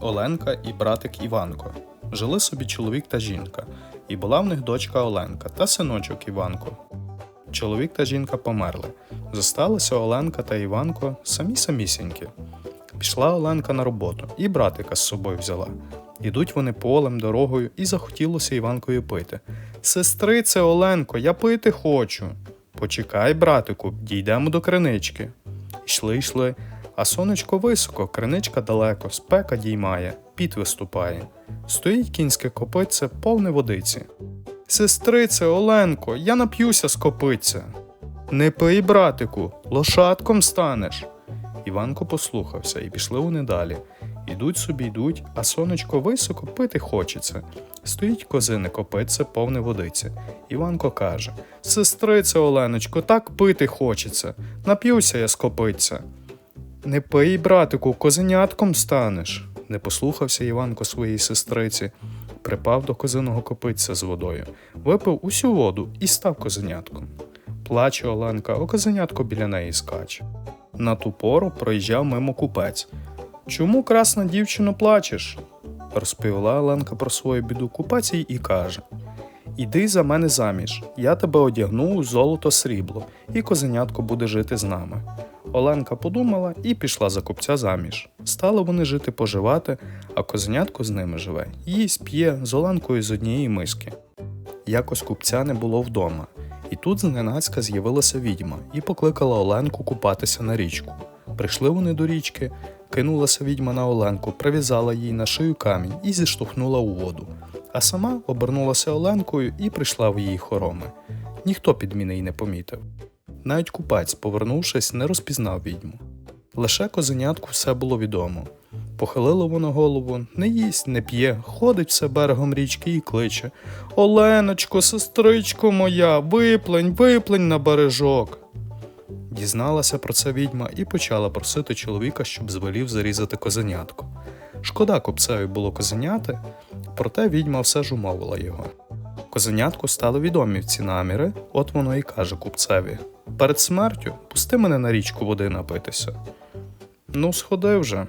Оленка і братик Іванко. Жили собі чоловік та жінка, і була в них дочка Оленка та синочок Іванко. Чоловік та жінка померли. Зосталися Оленка та Іванко самі самісінькі. Пішла Оленка на роботу і братика з собою взяла. Ідуть вони полем, дорогою, і захотілося Іванкові пити. Сестрице Оленко, я пити хочу. Почекай, братику, дійдемо до кринички. Йшли, йшли, а сонечко високо, криничка далеко, спека діймає, піт виступає. Стоїть кінське копитце, повне водиці. Сестрице Оленко, я нап'юся з копитця. Не пий, братику, лошадком станеш. Іванко послухався, і пішли вони далі. Ідуть собі йдуть, а сонечко високо пити хочеться. Стоїть козине копитце, повне водиці. Іванко каже: Сестрице Оленочко, так пити хочеться. Нап'юся я з копитця. Не пий, братику, козенятком станеш. Не послухався Іванко своїй сестриці, припав до козиного копитця з водою, випив усю воду і став козенятком. Плаче Оленка, а козенятко біля неї скаче. На ту пору проїжджав мимо купець. Чому, красна дівчино, плачеш? розповіла Оленка про свою біду купець і каже: Іди за мене заміж, я тебе одягну у золото срібло, і козенятко буде жити з нами. Оленка подумала і пішла за купця заміж. Стали вони жити поживати, а козенятко з ними живе, їсть п'є з Оленкою з однієї миски. Якось купця не було вдома, і тут зненацька з'явилася відьма і покликала Оленку купатися на річку. Прийшли вони до річки, кинулася відьма на Оленку, прив'язала їй на шию камінь і зіштовхнула у воду. А сама обернулася Оленкою і прийшла в її хороми. Ніхто підміни й не помітив. Навіть купець, повернувшись, не розпізнав відьму. Лише козенятку все було відомо. Похилило воно голову, не їсть, не п'є, ходить все берегом річки і кличе Оленочко, сестричко моя, виплень, виплень на бережок. Дізналася про це відьма і почала просити чоловіка, щоб звелів зарізати козенятко. Шкода купцеві було козеняти, проте відьма все ж умовила його. Козенятку стали відомі в ці наміри, от воно і каже купцеві: перед смертю пусти мене на річку води напитися. Ну, сходи вже.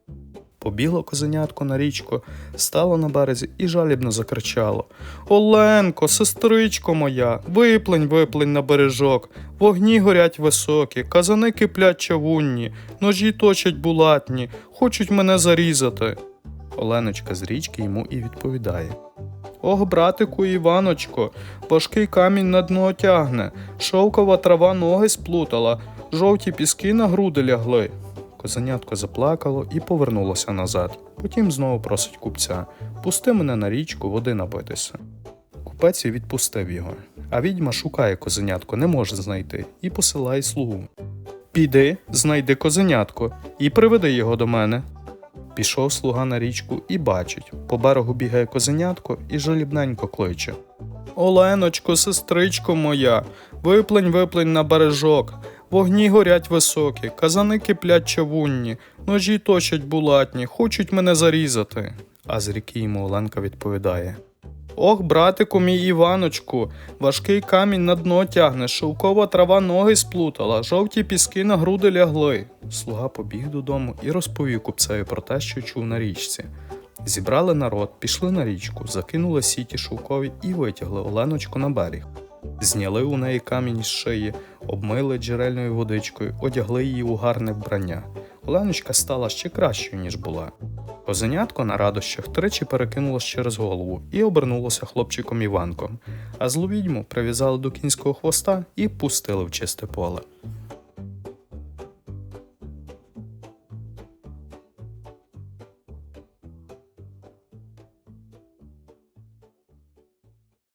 Побігло козенятко на річку, стало на березі і жалібно закричало: Оленко, сестричко моя, виплень, виплень на бережок, вогні горять високі, казани киплять чавунні, ножі точать булатні, хочуть мене зарізати. Оленочка з річки йому і відповідає. Ох, братику Іваночко, важкий камінь на дно тягне, шовкова трава ноги сплутала, жовті піски на груди лягли. Козенятко заплакало і повернулося назад. Потім знову просить купця пусти мене на річку води напитися. Купець і відпустив його, а відьма шукає козенятко, не може знайти, і посилає слугу. Піди, знайди козенятко і приведи його до мене. Пішов слуга на річку і бачить, по берегу бігає козенятко і жалібненько кличе. Оленочко, сестричко моя, виплень, виплень на бережок, вогні горять високі, казани киплять чавунні, ножі точать булатні, хочуть мене зарізати. А з ріки йому Оленка відповідає. Ох, братику мій Іваночку, важкий камінь на дно тягне, шовкова трава ноги сплутала, жовті піски на груди лягли. Слуга побіг додому і розповів купцеві про те, що чув на річці. Зібрали народ, пішли на річку, закинули сіті шовкові і витягли Оленочку на берег. Зняли у неї камінь з шиї, обмили джерельною водичкою, одягли її у гарне вбрання. Оленочка стала ще кращою, ніж була. Козенятко на радощах тричі перекинулось через голову і обернулося хлопчиком Іванком, а злу відьму прив'язали до кінського хвоста і пустили в чисте поле.